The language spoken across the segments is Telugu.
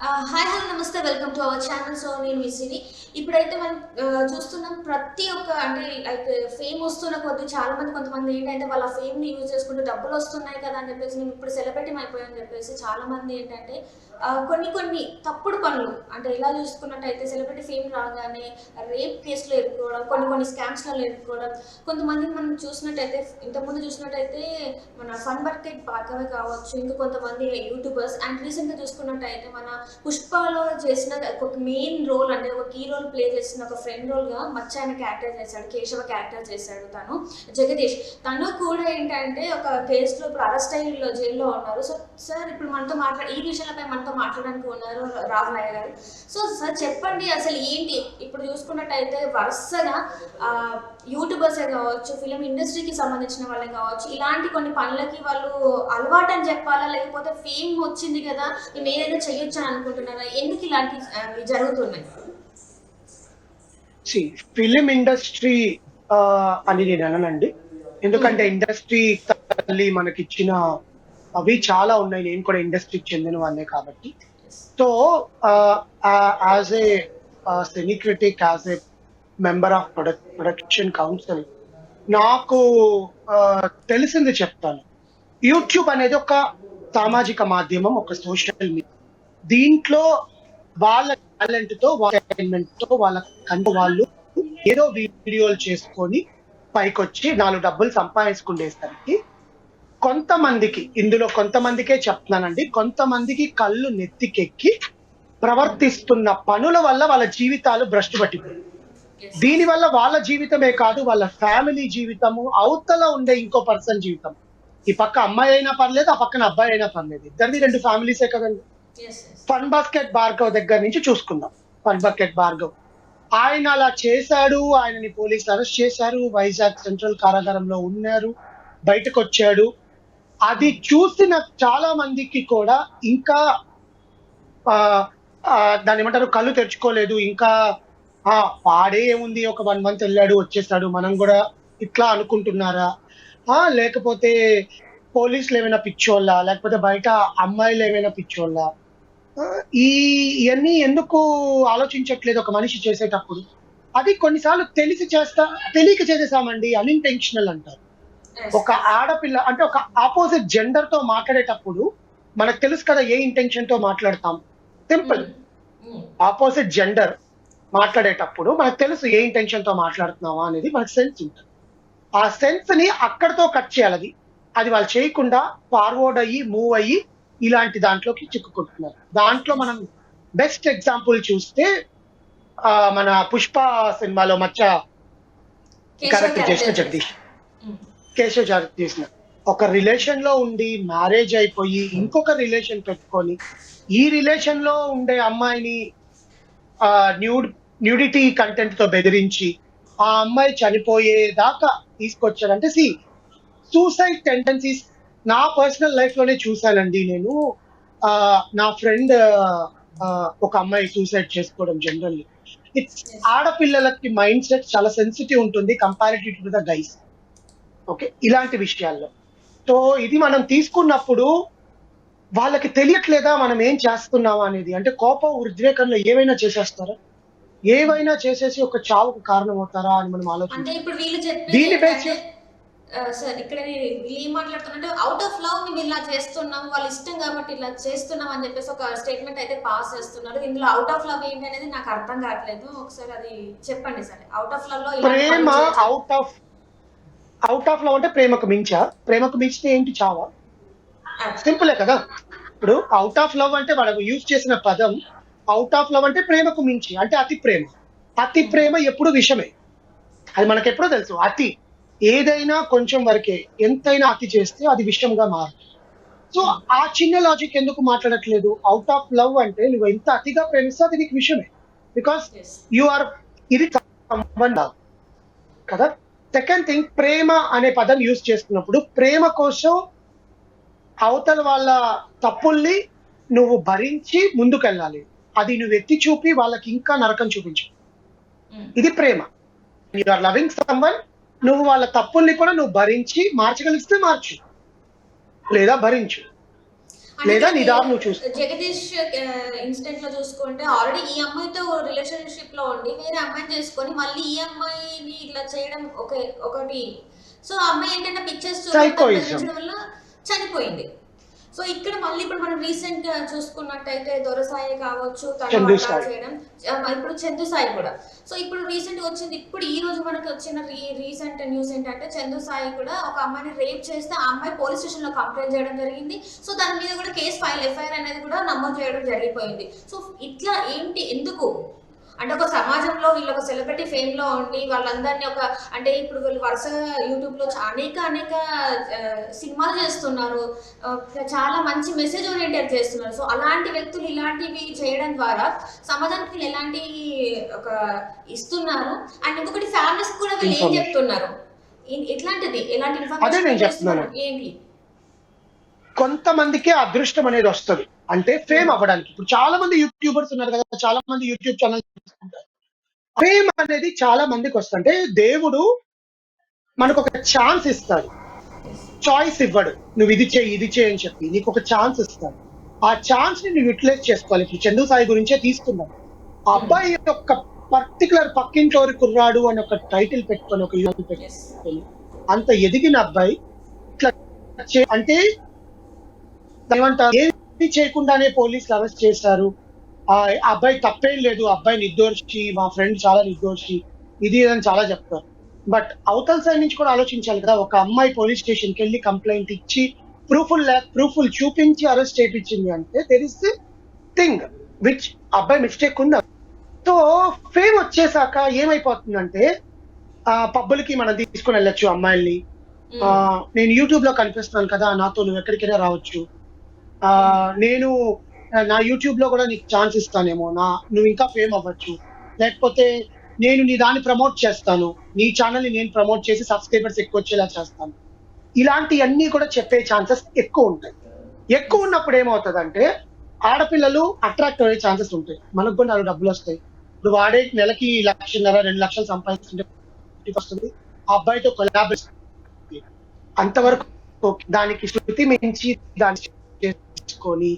హాయ్ హలో నమస్తే welcome to our channel. So నేను మిస్సిని ఇప్పుడైతే మనం చూస్తున్నాం ప్రతి ఒక్క అంటే లైక్ ఫేమ్ వస్తున్న కొద్దీ చాలా మంది కొంతమంది ఏంటంటే వాళ్ళ ఫేమ్ని యూజ్ చేసుకుంటూ డబ్బులు వస్తున్నాయి కదా అని చెప్పేసి మేము ఇప్పుడు సెలబ్రిటీ అయిపోయామని చెప్పేసి చాలా మంది ఏంటంటే కొన్ని కొన్ని తప్పుడు పనులు అంటే ఇలా చూసుకున్నట్టయితే సెలబ్రిటీ ఫేమ్ రాగానే రేప్ కేసులో ఎదుర్కోవడం కొన్ని కొన్ని స్కామ్స్లలో ఎదుర్కోవడం కొంతమందిని మనం చూసినట్టయితే ఇంతకుముందు చూసినట్టయితే మన ఫన్ మార్కెట్ భాగమే కావచ్చు. ఇంకా కొంతమంది యూట్యూబర్స్ అండ్ రీసెంట్గా చూసుకున్నట్టయితే మన పుష్పలో చేసిన ఒక మెయిన్ రోల్ అంటే ఒక కీ రోల్ ప్లే చేసిన ఒక ఫ్రెండ్ రోల్గా మచ్చాయన క్యారెక్టర్ చేశాడు కేశవ క్యారెక్టర్ చేశాడు తను జగదీష్. తను కూడా ఏంటంటే ఒక కేసులో ఇప్పుడు అరెస్ట్ అయ్యిలో జైల్లో ఉన్నారు. సో సార్ ఇప్పుడు మనతో మాట్లాడ ఈ విషయాలపై మనతో మాట్లాడడానికి ఉన్నారు రాహుల్ గారు. సో సార్ చెప్పండి అసలు ఏంటి? ఇప్పుడు చూసుకున్నట్టయితే వరుసగా యూట్యూబర్సే కావచ్చు ఫిలిం ఇండస్ట్రీకి సంబంధించిన వాళ్ళే కావచ్చు ఇలాంటి కొన్ని పనులకి వాళ్ళు అలవాటు అని చెప్పాలా? లేకపోతే ఫేమ్ వచ్చింది కదా మేము ఏదైనా చెయ్యొచ్చు అని అనుకుంటున్నారా? ఎందుకు ఇలాంటి జరుగుతున్నాయి? ఫిలిం ఇండస్ట్రీ అని నేను అననండి. ఎందుకంటే ఇండస్ట్రీ తల్లి మనకిచ్చిన అవి చాలా ఉన్నాయి. నేను కూడా ఇండస్ట్రీకి చెందిన వాళ్ళే కాబట్టి. So as a cine critic as a member of ప్రొడక్ production council. నాకు తెలిసింది చెప్తాను. యూట్యూబ్ అనేది ఒక సామాజిక మాధ్యమం ఒక సోషల్ మీడియా. దీంట్లో వాళ్ళ టాలెంట్తో వాళ్ళ talent తో వాళ్ళ కంట వాళ్ళు ఏదో వీడియోలు చేసుకొని పైకొచ్చి నాలుగు డబ్బులు సంపాదించుకునేసరికి కొంతమందికి ఇందులో కొంతమందికే చెప్తున్నానండి కొంతమందికి కళ్ళు నెత్తికెక్కి ప్రవర్తిస్తున్న పనుల వల్ల వాళ్ళ జీవితాలు భ్రష్టు పట్టిపోయి దీని వల్ల వాళ్ళ జీవితమే కాదు వాళ్ళ ఫ్యామిలీ జీవితము అవతల ఉండే ఇంకో పర్సన్ జీవితం. ఈ పక్క అమ్మాయి అయినా పర్లేదు ఆ పక్కన అబ్బాయి అయినా పర్లేదు. ఇద్దరిది రెండు ఫ్యామిలీసే కదండి. ఫన్ బాస్కెట్ భార్గవ్ దగ్గర నుంచి చూసుకుందాం. Fun bucket Bhargav. ఆయన అలా చేశాడు ఆయనని పోలీసులు అరెస్ట్ చేశారు వైజాగ్ సెంట్రల్ కారాగారంలో ఉన్నారు బయటకు వచ్చాడు అది చూసిన చాలా మందికి కూడా ఇంకా దాన్ని ఏమంటారు కళ్ళు తెరుచుకోలేదు ఇంకా ఆ వాడే ఏముంది? ఒక వన్ మంత్ వెళ్ళాడు వచ్చేసాడు. మనం కూడా ఇట్లా అనుకుంటున్నారా? ఆ లేకపోతే పోలీసులు ఏమైనా పిచ్చోళ్ళ? లేకపోతే బయట అమ్మాయిలు ఏమైనా పిచ్చోళ్ళ? ఈ ఇవన్నీ ఎందుకు ఆలోచించట్లేదు ఒక మనిషి చేసేటప్పుడు? అది కొన్నిసార్లు తెలిసి చేస్తా తెలియక చేసేసామండి. అన్ఇంటెన్షనల్ అంటారు. ఒక ఆడపిల్ల అంటే ఒక ఆపోజిట్ జెండర్తో మాట్లాడేటప్పుడు మనకు తెలుసు కదా ఏ ఇంటెన్షన్తో మాట్లాడతాం. సింపుల్ ఆపోజిట్ జెండర్ మాట్లాడేటప్పుడు మనకు తెలుసు ఏ ఇంటెన్షన్తో మాట్లాడుతున్నావా అనేది మనకు సెన్స్ ఉంటుంది. ఆ సెన్స్ని అక్కడతో కట్ చేయాలి అది. అది వాళ్ళు చేయకుండా ఫార్వర్డ్ అయ్యి మూవ్ అయ్యి ఇలాంటి దాంట్లోకి చిక్కుకుంటున్నారు. దాంట్లో మనం బెస్ట్ ఎగ్జాంపుల్ చూస్తే మన పుష్ప సినిమాలో మచ్చ క్యారెక్టర్ చేసిన జగదీష్. కేశవ్ జారీ చేసిన. ఒక రిలేషన్లో ఉండి మ్యారేజ్ అయిపోయి ఇంకొక రిలేషన్ పెట్టుకొని ఈ రిలేషన్లో ఉండే అమ్మాయిని న్యూడ్ న్యూడిటీ కంటెంట్తో బెదిరించి ఆ అమ్మాయి చనిపోయేదాకా తీసుకొచ్చారంటే సి సూసైడ్ టెండెన్సీస్ నా పర్సనల్ లైఫ్లోనే చూశానండి నేను. ఆ, నా ఫ్రెండ్ ఒక అమ్మాయి సూసైడ్ చేసుకోవడం జనరల్లీ ఇట్స్ ఆడపిల్లలకి మైండ్ సెట్ చాలా సెన్సిటివ్ ఉంటుంది comparative to the guys okay ఇలాంటి విషయాల్లో. సో ఇది మనం తీసుకున్నప్పుడు వాళ్ళకి తెలియట్లేదా మనం ఏం చేస్తున్నామా అనేది? అంటే కోపం ఉద్రేకంలో ఏమైనా చేసేస్తారా? ఏవైనా చేసేసి ఒక చావుకు కారణం అవుతారా అని మనం అంటే ఆలోచించాలి ఇప్పుడు వీళ్ళు దీన్ని base చెప్పేది సార్ ఇక్కడ వీళ్ళు ఏం మాట్లాడుతున్నారంటే అవుట్ ఆఫ్ లవ్ మేము ఇలా చేస్తున్నాం వాళ్ళ ఇష్టం కాబట్టి ఇలా చేస్తున్నాం అని చెప్పేసి ఒక స్టేట్మెంట్ అయితే పాస్ చేస్తున్నారు. ఇందులో అవుట్ ఆఫ్ లవ్ ఏంటి అనేది నాకు అర్థం కావట్లేదు. ఒకసారి అది చెప్పండి సరే. అవుట్ ఆఫ్ లవ్లో ప్రేమ? Out of out of love అంటే ప్రేమకు మించా? ప్రేమకు మించితే ఏంటి చావా. సింపులే కదా. ఇప్పుడు అవుట్ ఆఫ్ లవ్ అంటే వాళ్ళకు యూజ్ చేసిన పదం అవుట్ ఆఫ్ లవ్ అంటే ప్రేమకు మించి అంటే అతి ప్రేమ. అతి ప్రేమ ఎప్పుడు విషమే. అది మనకు ఎప్పుడో తెలుసు. అతి. ఏదైనా కొంచెం వరకే ఎంతైనా అతి చేస్తే అది విషంగా మారుతుంది సో ఆ చిన్న లాజిక్ ఎందుకు మాట్లాడట్లేదు? అవుట్ ఆఫ్ లవ్ అంటే నువ్వు ఎంత అతిగా ప్రేమిస్తే అది నీకు విషయమే బికాస్. యు ఆర్ ఇది సంబంధం కదా? సెకండ్ థింగ్ ప్రేమ అనే పదం యూజ్ చేస్తున్నప్పుడు ప్రేమ కోసం అవతల వాళ్ళ తప్పుల్ని నువ్వు భరించి ముందుకెళ్ళాలి. అది నువ్వు ఎత్తి చూపి వాళ్ళకి ఇంకా నరకం చూపించు. ఇది ప్రేమ. యు ఆర్ లవింగ్ సమ్వన్ నువ్వు వాళ్ళ తప్పుల్ని కూడా నువ్వు భరించి మార్చగలిగితే మార్చు. లేదా భరించు. లేదా ఇక్కడ నీ దారి నువ్వు చూసుకో. జగదీష్ ఇన్సిడెంట్లో చూసుకుంటే ఆల్రెడీ ఈ అమ్మాయితో రిలేషన్షిప్లో ఉండి వేరే అమ్మాయిని చేసుకొని మళ్ళీ ఈ అమ్మాయిని ఇట్లా చేయడం ఒక ఒకటి. సో అమ్మాయి ఏంటంటే పిక్చర్స్ Psychoism. వల్ల చనిపోయింది. సో ఇక్కడ మళ్ళీ ఇప్పుడు మనం రీసెంట్గా చూసుకున్నట్టయితే దొరసాయి కావచ్చు. చేయడం ఇప్పుడు చందు సాయి కూడా. సో ఇప్పుడు రీసెంట్గా వచ్చింది ఇప్పుడు ఈ రోజు మనకి వచ్చిన రీసెంట్ న్యూస్ ఏంటంటే చందు సాయి కూడా ఒక అమ్మాయిని రేప్ చేస్తే ఆ అమ్మాయి పోలీస్ స్టేషన్లో కంప్లైంట్ చేయడం జరిగింది. సో దాని మీద కూడా కేసు ఫైల్ ఎఫ్ఐఆర్ అనేది కూడా నమోదు చేయడం జరిగిపోయింది. సో ఇట్లా ఏంటి ఎందుకు? అంటే ఒక సమాజంలో వీళ్ళు ఒక సెలబ్రిటీ ఫేమ్లో ఉండి వాళ్ళందరినీ ఒక అంటే ఇప్పుడు వీళ్ళు వరుసగా యూట్యూబ్లో అనేక అనేక సినిమాలు చేస్తున్నారు. చాలా మంచి మెసేజ్ ఓరియంటెడ్ చేస్తున్నారు. సో అలాంటి వ్యక్తులు ఇలాంటివి చేయడం ద్వారా సమాజానికి వీళ్ళు ఎలాంటి ఒక ఇస్తున్నారు? అండ్ ఇంకొకటి ఫ్యామిలీస్ కూడా వీళ్ళు ఏం. చెప్తున్నారు? ఇట్లాంటిది ఎలాంటి ఇన్ఫర్మేషన్. ఏంటి? కొంతమందికి అదృష్టం అనేది వస్తుంది. అంటే ఫేమ్ అవ్వడానికి. ఇప్పుడు చాలా మంది యూట్యూబర్స్ ఉన్నారు కదా చాలా మంది యూట్యూబ్ ఛానల్ ఫేమ్ అనేది చాలా మందికి వస్తుంది. అంటే దేవుడు మనకు ఒక ఛాన్స్ ఇస్తాడు. చాయిస్ ఇవ్వడు. నువ్వు ఇది చేయి ఇది చేయి అని చెప్పి నీకు ఒక ఛాన్స్ ఇస్తాడు. ఆ ఛాన్స్ని నువ్వు యూటిలైజ్ చేసుకోవాలి. ఇప్పుడు చందు సాయి గురించే తీసుకున్నాం ఆ అబ్బాయి యొక్క పర్టికులర్ పక్కింటోరి కుర్రాడు అని ఒక టైటిల్ పెట్టుకొని ఒక యూట్యూబ్ పెట్టుకొని అంత ఎదిగిన అబ్బాయి ఇట్లా అంటే ఏమంటారు? ఏమి చేయకుండానే పోలీసులు అరెస్ట్ చేశారు. ఆ అబ్బాయి తప్పేం లేదు. అబ్బాయి నిర్దోషి మా ఫ్రెండ్ చాలా నిర్దోషి. ఇది ఇది అని చాలా చెప్తారు. బట్ అవతల సైడ్ నుంచి కూడా ఆలోచించాలి కదా. ఒక అమ్మాయి పోలీస్ స్టేషన్కి వెళ్ళి కంప్లైంట్ ఇచ్చి ప్రూఫుల్ ప్రూఫుల్ చూపించి అరెస్ట్ చేయించింది అంటే దెర్ ఇస్ థింగ్ విచ్ అబ్బాయి మిస్టేక్ ఉంది. సో ఫేమ్ వచ్చేసాక ఏమైపోతుందంటే ఆ పబ్బులకి మనం తీసుకుని వెళ్ళొచ్చు అమ్మాయిల్ని. నేను యూట్యూబ్లో కనిపిస్తున్నాను కదా నాతో నువ్వు ఎక్కడికైనా రావచ్చు. నేను నా యూట్యూబ్లో కూడా నీకు ఛాన్స్ ఇస్తానేమో. నా నువ్వు ఇంకా ఫేమ్ అవ్వచ్చు. లేకపోతే నేను నీ దాన్ని ప్రమోట్ చేస్తాను. నీ ఛానల్ని నేను ప్రమోట్ చేసి సబ్స్క్రైబర్స్ ఎక్కువ వచ్చేలా చేస్తాను. ఇలాంటివన్నీ కూడా చెప్పే ఛాన్సెస్ ఎక్కువ ఉంటాయి. ఎక్కువ ఉన్నప్పుడు ఏమవుతుందంటే ఆడపిల్లలు అట్రాక్ట్ అయ్యే ఛాన్సెస్ ఉంటాయి. మనకు కూడా నాలుగు డబ్బులు వస్తాయి. ఇప్పుడు వాడే నెలకి లక్షన్నర రెండు లక్షలు సంపాదిస్తుంటే వస్తుంది. ఆ అబ్బాయితో కొలాబరేషన్ అంతవరకు ఓకే. దానికి శృతి మించి దాన్ని తెచ్చుకొని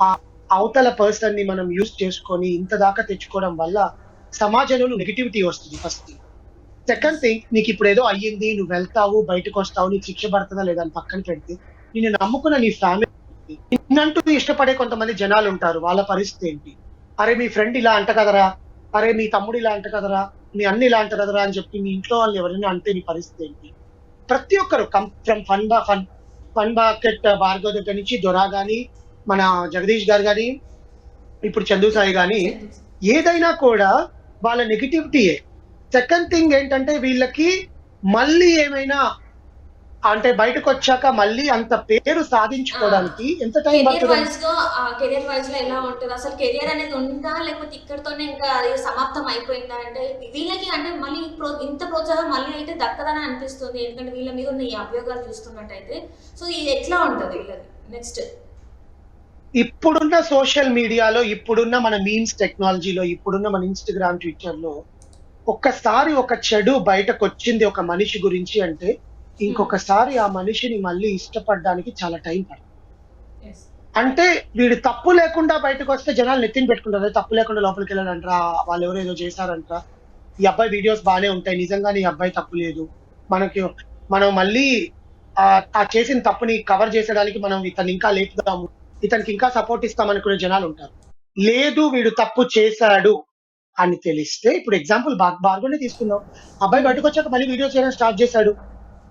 ఆ అవతల పర్సన్ని మనం యూజ్ చేసుకొని ఇంత దాకా తెచ్చుకోవడం వల్ల సమాజంలో నెగిటివిటీ వస్తుంది ఫస్ట్ సెకండ్ థింగ్ నీకు ఇప్పుడు ఏదో అయ్యింది నువ్వు వెళ్తావు బయటకు వస్తావు నీకు శిక్ష పడుతుందా లేదా అని పక్కన పెడితే నేను నమ్ముకున్న నీ ఫ్యామిలీ నిన్నంటూ ఇష్టపడే కొంతమంది జనాలు ఉంటారు. వాళ్ళ పరిస్థితి ఏంటి? అరే మీ ఫ్రెండ్ ఇలా అంట కదరా. అరే మీ తమ్ముడు ఇలా అంట కదరా. మీ అన్ని ఇలా అంట కదరా అని చెప్పి మీ ఇంట్లో వాళ్ళు ఎవరైనా అంటే నీ పరిస్థితి ఏంటి? ప్రతి ఒక్కరు ఫ్రమ్ ఫండ్ బా ఫన్ బాకెట్ భార్గవ్ దగ్గర నుంచి దొరా గాని మన జగదీష్ గారు గాని ఇప్పుడు చందు సాయి గాని ఏదైనా కూడా వాళ్ళ నెగిటివిటీయే సెకండ్ థింగ్ ఏంటంటే వీళ్ళకి మళ్ళీ ఏమైనా అంటే బయటకు వచ్చాక మళ్ళీ అంత పేరు సాధించుకోవడానికి ఎంత టైం పడుతుంది? కెరియర్ వైజ్లో ఎలా ఉంటుంది? అసలు కెరియర్ అనేది ఉందా? లేకపోతే ఇక్కడతోనే ఇంకా అది సమాప్తం అయిపోయిందా? అంటే వీళ్ళకి అంటే మళ్ళీ ఇంత ప్రోత్సాహం మళ్ళీ అయితే దక్కదని అనిపిస్తుంది. ఎందుకంటే వీళ్ళ మీద ఉన్న ఈ అభియోగాలు చూస్తున్నట్టయితే. సో ఇది ఎట్లా ఉంటుంది వీళ్ళది? నెక్స్ట్ ఇప్పుడున్న సోషల్ మీడియాలో ఇప్పుడున్న మన మీమ్స్ టెక్నాలజీలో ఇప్పుడున్న మన ఇన్స్టాగ్రామ్ ట్విట్టర్లో ఒక్కసారి ఒక చెడు బయటకు వచ్చింది ఒక మనిషి గురించి అంటే ఇంకొకసారి ఆ మనిషిని మళ్ళీ ఇష్టపడడానికి చాలా టైం పడుతుంది. అంటే వీడు తప్పు లేకుండా బయటకు వస్తే జనాలు నెత్తిని పెట్టుకుంటారు. తప్పు లేకుండా లోపలికి వెళ్ళాడంట్రా వాళ్ళు ఎవరో ఏదో చేశారంట ఈ అబ్బాయి వీడియోస్ బాగానే ఉంటాయి. నిజంగానే ఈ అబ్బాయి తప్పు లేదు. మనకి మనం మళ్ళీ ఆ చేసిన తప్పుని కవర్ చేసేదానికి మనం ఇతను ఇంకా లేపుదాము. ఇతనికి ఇంకా సపోర్ట్ ఇస్తాం అనుకునే జనాలు ఉంటారు. లేదు వీడు తప్పు చేశాడు అని తెలిస్తే ఇప్పుడు ఎగ్జాంపుల్ బార్గోనే తీసుకుందాం. అబ్బాయి బయటకు వచ్చాక మళ్ళీ వీడియో చేయడం స్టార్ట్ చేశాడు.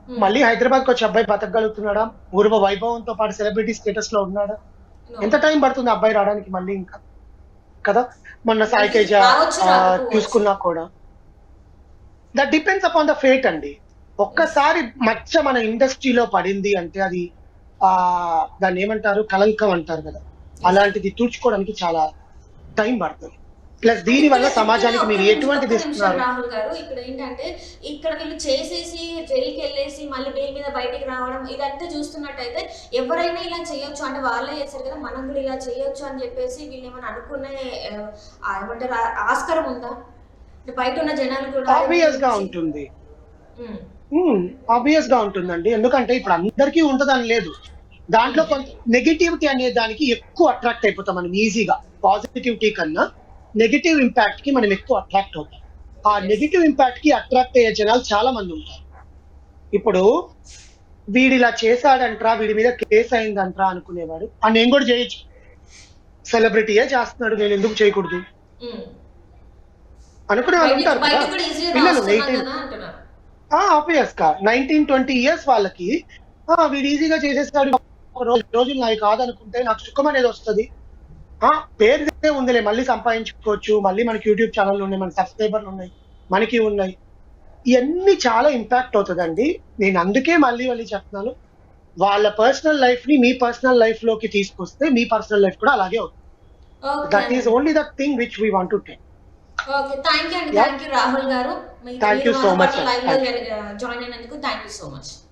మళ్ళీ హైదరాబాద్కి వచ్చి అబ్బాయి బతకగలుగుతున్నాడా? పూర్వ వైభవంతో పాటు సెలబ్రిటీ స్టేటస్లో ఉన్నాడా? ఎంత టైం పడుతుంది అబ్బాయి రావడానికి మళ్ళీ ఇంకా? కదా? మొన్న సాయి తేజ. చూసుకున్నా కూడా. That depends upon the fate అండి. ఒక్కసారి మచ్చ మన ఇండస్ట్రీలో పడింది అంటే అది ఆ దాన్ని ఏమంటారు? కలంకం అంటారు కదా. అలాంటిది తుడుచుకోవడానికి చాలా టైం పడుతుంది. ప్లస్ దీని వల్ల సమాజానికి మీరు ఇస్తున్నారు రాహుల్ గారు ఇక్కడ ఏంటంటే ఇక్కడ వీళ్ళు చేసేసి జైలుకి వెళ్ళేసి మళ్ళీ బెయిల్ మీద బయటికి రావడం ఇదంతా చూస్తున్నట్టయితే ఎవరైనా ఇలా చేయొచ్చు. అంటే వాళ్ళే చేశారు కదా మనం కూడా ఇలా చేయొచ్చు అని చెప్పేసి వీళ్ళు ఏమైనా అనుకునే ఏమంటారు ఆస్కారం ఉందా? బయట ఉన్న జనాలు కూడా ఆబ్వియస్గా ఉంటుంది. ఆబ్వియస్గా ఉంటుందండి. ఎందుకంటే ఇప్పుడు అందరికీ ఉంటదని లేదు. దాంట్లో కొంత నెగిటివిటీ అనే దానికి ఎక్కువ అట్రాక్ట్ అయిపోతాం మనం ఈజీగా పాజిటివిటీ కన్నా నెగిటివ్ ఇంపాక్ట్కి మనం ఎక్కువ అట్రాక్ట్ అవుతాం. ఆ నెగిటివ్ ఇంపాక్ట్కి అట్రాక్ట్ అయ్యే జనాలు చాలా మంది ఉంటారు. ఇప్పుడు వీడు ఇలా చేశాడంట్రా వీడి మీద కేసు అయిందంట్రా అనుకునేవాడు. ఆ నేను కూడా చేయొచ్చు. సెలబ్రిటీయే చేస్తున్నాడు నేను ఎందుకు చేయకూడదు. అనుకునే వాళ్ళు ఉంటారు కదా. పిల్లలు ఎయిటీన్ ఆబ్వియస్గా. నైన్టీన్ ట్వంటీ ఇయర్స్ వాళ్ళకి ఆ, వీడు ఈజీగా చేసేస్తాడు. రోజు రోజులు నాయి కాదనుకుంటే నాకు సుఖం అనేది వస్తుంది. పేరుదే ఉందిలే. మళ్ళీ సంపాదించుకోవచ్చు. మళ్ళీ మనకి యూట్యూబ్ ఛానల్ ఉన్నాయి మన సబ్స్క్రైబర్లు ఉన్నాయి మనకి ఉన్నాయి. ఇవన్నీ చాలా ఇంపాక్ట్ అవుతుందండి. నేను అందుకే మళ్ళీ మళ్ళీ చెప్తున్నాను. వాళ్ళ పర్సనల్ లైఫ్ని మీ పర్సనల్ లైఫ్లోకి తీసుకొస్తే మీ పర్సనల్ లైఫ్ కూడా అలాగే అవుతుంది. That is only the thing which we want to take okay thank you అండి. థ్యాంక్ యూ రాహుల్ గారు. మీ- Thank you మీరు so మా much, పాటు sir. live లో Thank జరి- జాయిన్ అయినందుకు థ్యాంక్ యూ సో మచ్